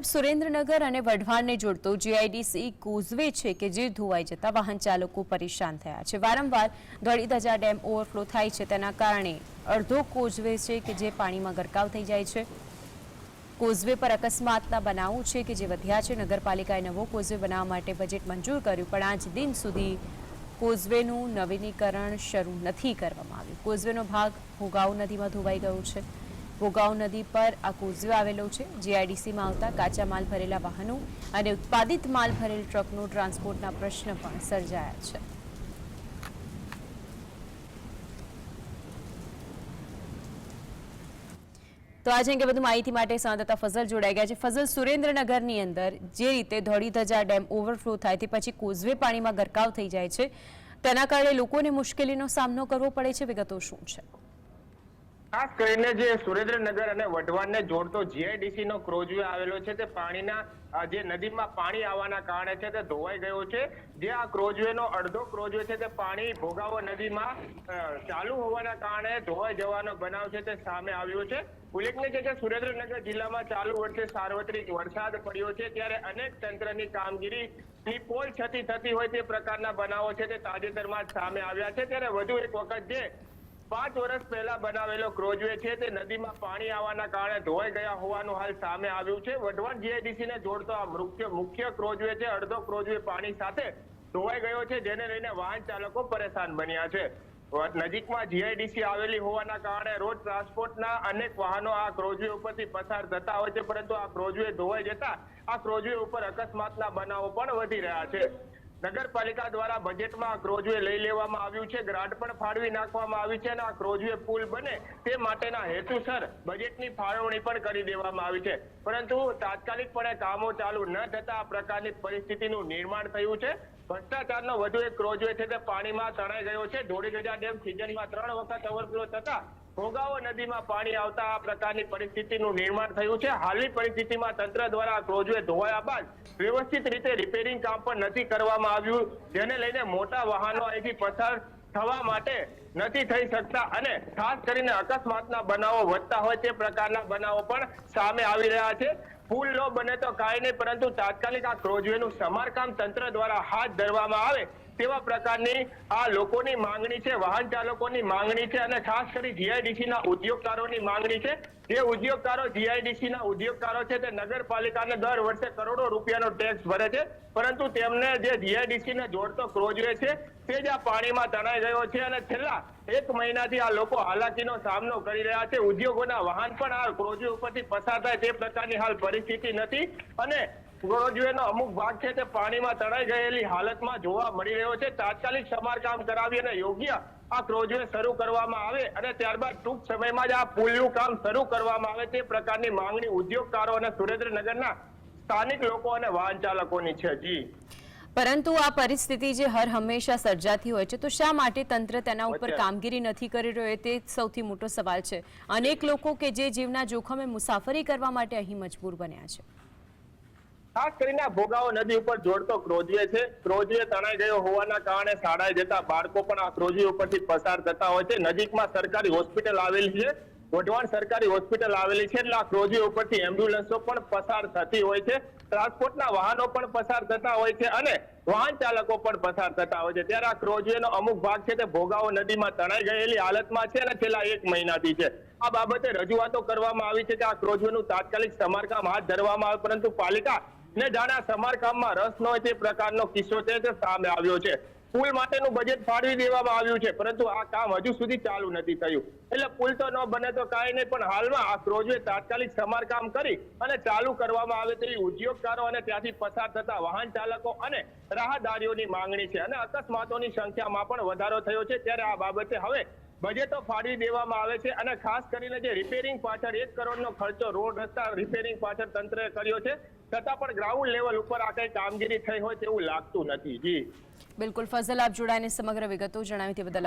સુરેન્દ્રનગર અને વઢવાણને જોડતો GIDC causeway છે કે જે ધોવાઈ જતા વાહન ચાલકો પરેશાન થયા છે. વારંવાર ધોળીધજા ડેમ ઓવરફ્લો થાય છે. તેના કારણે અડધો કોઝવે છે કે જે પાણીમાં ગરકાવ થઈ જાય છે. કોઝવે પર અકસ્માતના બનાવો છે કે જે વધ્યા છે. નગરપાલિકાએ નવો કોઝવે બનાવવા માટે બજેટ મંજૂર કર્યું, પણ આજ દિન સુધી કોઝવેનું નવીનીકરણ શરૂ નથી કરવામાં આવ્યું. કોઝવેનો ભાગ હોગાઉ નદીમાં ધોવાઈ ગયો છે. ભોગાવ નદી પર આ કોઝવે આવેલો છે. જીઆઈડીસીમાં આવતા કાચા માલ ભરેલા વાહનો અને ઉત્પાદિત માલ ભરેલ ટ્રકનો ટ્રાન્સપોર્ટના પ્રશ્ન પણ સર્જાયા છે. તો આજે અંગે વધુ માહિતી માટે સંવાદદાતા ફઝલ જોડાઈ ગયા છે. ફઝલ, સુરેન્દ્રનગરની અંદર જે રીતે ધોળીધજા ડેમ ઓવરફ્લો થાય તે પછી કોઝવે પાણીમાં ગરકાવ થઈ જાય છે. તેના કારણે લોકોને મુશ્કેલીનો સામનો કરવો પડે છે. વિગતો શું છે? ખાસ કરીને જે સુરેન્દ્રનગર અને વઢવાણને જોડતો જીઆઈડીસી નો ક્રોઝવે આવેલો છે, તે પાણીના જે નદીમાં પાણી આવવાના કારણે છે, તે ધોવાઈ ગયો છે. જે આ ક્રોઝવે નો અડધો ક્રોઝવે છે, તે પાણી ભોગાવો નદીમાં ચાલુ હોવાના કારણે ધોવાઈ જવાનો બનાવ છે, તે સામે આવ્યો છે. ઉલ્લેખનીય છે કે સુરેન્દ્રનગર જિલ્લામાં ચાલુ વર્ષે સાર્વત્રિક વરસાદ પડ્યો છે, ત્યારે અનેક તંત્રની કામગીરી ની પોલ છતી થતી હોય તે પ્રકારના બનાવો છે, તે તાજેતરમાં સામે આવ્યા છે. ત્યારે વધુ એક વખત જે પાંચ વર્ષ પહેલા બનાવેલો ક્રોઝવે છે તે નદીમાં પાણી આવવાના કારણે ધોવાઈ ગયા હોવાનું હાલ સામે આવ્યું છે. વઢવાણ જીઆઈડીસી ને જોડતો આ મુખ્ય મુખ્ય ક્રોઝવે છે. અડધો ક્રોઝવે પાણી સાથે ધોવાઈ ગયો છે, જેને લઈને વાહન ચાલકો પરેશાન બન્યા છે. નજીકમાં જીઆઈડીસી આવેલી હોવાના કારણે રોડ ટ્રાન્સપોર્ટના અનેક વાહનો આ ક્રોઝવે ઉપરથી પસાર થતા હોય છે, પરંતુ આ ક્રોઝવે ધોવાઈ જતા આ ક્રોઝવે ઉપર અકસ્માતના બનાવો પણ વધી રહ્યા છે. નગરપાલિકા દ્વારા બજેટમાં ક્રોઝવે લઈ લેવામાં આવ્યું છે. ગ્રાન્ટ પણ ફાળવી નાખવામાં આવી છે અને આ ક્રોઝવે પુલ બને તે માટેના હેતુસર બજેટની ફાળવણી પણ કરી દેવામાં આવી છે. પરંતુ તાત્કાલિકપણે કામો ચાલુ ન થતા આ પ્રકારની પરિસ્થિતિનું નિર્માણ થયું છે. ભ્રષ્ટાચારનો વધુ એક ક્રોઝવે છે તે પાણીમાં તણાઈ ગયો છે. ધોળીગજા ડેમ સિઝનમાં ત્રણ વખત ઓવરફ્લો થતા ભોગાવો નદીમાં પાણી આવતા આ પ્રકારની પરિસ્થિતિનું નિર્માણ થયું છે. હાલની પરિસ્થિતિમાં તંત્ર દ્વારા ક્લોઝવે ધોવાયા બાદ વ્યવસ્થિત રીતે રિપેરિંગ કામ પણ નથી કરવામાં આવ્યું. જેને લઈને મોટા વાહનો અહીંથી પસાર થવા માટે નથી થઈ શકતા અને ખાસ કરીને અકસ્માતના બનાવો વધતા હોય તે પ્રકારના બનાવો પણ સામે આવી રહ્યા છે. પુલ ન બને તો કાંઈ નહીં, પરંતુ તાત્કાલિક આ ક્રોઝવેનું સમારકામ તંત્ર દ્વારા હાથ ધરવામાં આવે તેવા પ્રકારની આ લોકોની માંગણી છે, વાહન ચાલકોની માંગણી છે અને ખાસ કરી જીઆઈડીસી ના ઉદ્યોગકારોની માંગણી છે. જે ઉદ્યોગકારો જીઆઈડીસી ના ઉદ્યોગકારો છે તે નગરપાલિકાને દર વર્ષે કરોડો રૂપિયાનો ટેક્સ ભરે છે. પરંતુ તેમને જે જીઆઈડીસી ને જોડતો ક્રોજવે છે, તે જ આ પાણીમાં તણાઈ ગયો છે અને છેલ્લા એક મહિનાથી આ લોકો હાલાકીનો સામનો કરી રહ્યા છે. ઉદ્યોગોના વાહન પણ આ ક્રોજવે ઉપરથી પસાર થાય તે પ્રકારની હાલ પરિસ્થિતિ નથી. અને ક્રોઝવેનો અમુક ભાગ છે તે પાણીમાં તણાઈ ગયેલી હાલતમાં જોવા મળી રહ્યો છે. તાત્કાલિક સમારકામ કરાવી અને યોગ્ય આ ક્રોજવે શરૂ કરવામાં આવે અને ત્યારબાદ ટૂંક સમયમાં જ આ પુલનું કામ શરૂ કરવામાં આવે તે પ્રકારની માંગણી ઉદ્યોગકારો અને સુરેન્દ્રનગરના સ્થાનિક લોકો અને વાહન ચાલકોની છે. જી. પરંતુ આ પરિસ્થિતિ જે હર હંમેશા સર્જાતી હોય છે તો શા માટે તંત્ર તેના ઉપર કામગીરી નથી કરી રહ્યો તે સૌથી મોટો સવાલ છે. અનેક લોકો કે જે જીવના જોખમે મુસાફરી કરવા માટે અહીં મજબૂર બન્યા છે. ખાસ કરીને ભોગાવો નદી ઉપર જોડતો ક્રોઝવે છે. ક્રોજવે તણાઈ ગયો હોવાના કારણે શાળાએ જતા બાળકો પણ આ ક્રોઝવે ઉપરથી પસાર થતા હોય છે. નજીકમાં સરકારી હોસ્પિટલ આવેલી છે. વઢવાણ સરકારી હોસ્પિટલ આવેલી છે એટલે આ ક્રોજી ઉપરથી એમ્બ્યુલન્સો પણ પસાર થતી હોય છે. ટ્રાન્સપોર્ટના વાહનો પણ પસાર થતા હોય છે અને વાહન ચાલકો પણ પસાર થતા હોય છે. ત્યારે આ ક્રોઝવેનો અમુક ભાગ છે તે ભોગાવો નદીમાં તણાઈ ગયેલી હાલતમાં છે અને છેલ્લા એક મહિનાથી છે. આ બાબતે રજૂઆતો કરવામાં આવી છે કે આ ક્રોઝવેનું તાત્કાલિક સમારકામ હાથ ધરવામાં આવે, પરંતુ પાલિકા ને જાણે સમારકામમાં રસ ન હોય તે પ્રકારનો કિસ્સો છે તે સામે આવ્યો છે. પુલ માટેનું બજેટ ફાળવી દેવામાં આવ્યું છે, પરંતુ આ કામ હજુ સુધી ચાલુ નથી થયું. એટલે પુલ તો ન બને તો કાંઈ નહીં, પણ હાલમાં આ ક્રોઝવે તાત્કાલિક સમારકામ કરી અને ચાલુ કરવામાં આવે તેવી ઉદ્યોગકારો અને ત્યાંથી પસાર થતા વાહન ચાલકો અને રાહદારીઓની માંગણી છે. અને અકસ્માતોની સંખ્યામાં પણ વધારો થયો છે. ત્યારે આ બાબતે હવે બજેટો ફાળવી દેવામાં આવે છે અને ખાસ કરીને જે રિપેરિંગ પાછળ એક કરોડનો ખર્ચો રોડ રસ્તા રિપેરિંગ પાછળ તંત્રએ કર્યો છે. છતાં પણ ગ્રાઉન્ડ લેવલ ઉપર આ કઈ કામગીરી થઈ હોય તેવું લાગતું નથી. જી. બિલકુલ. ફઝલ, આપ જોડાઈને સમગ્ર વિગતો જણાવી તે બદલ.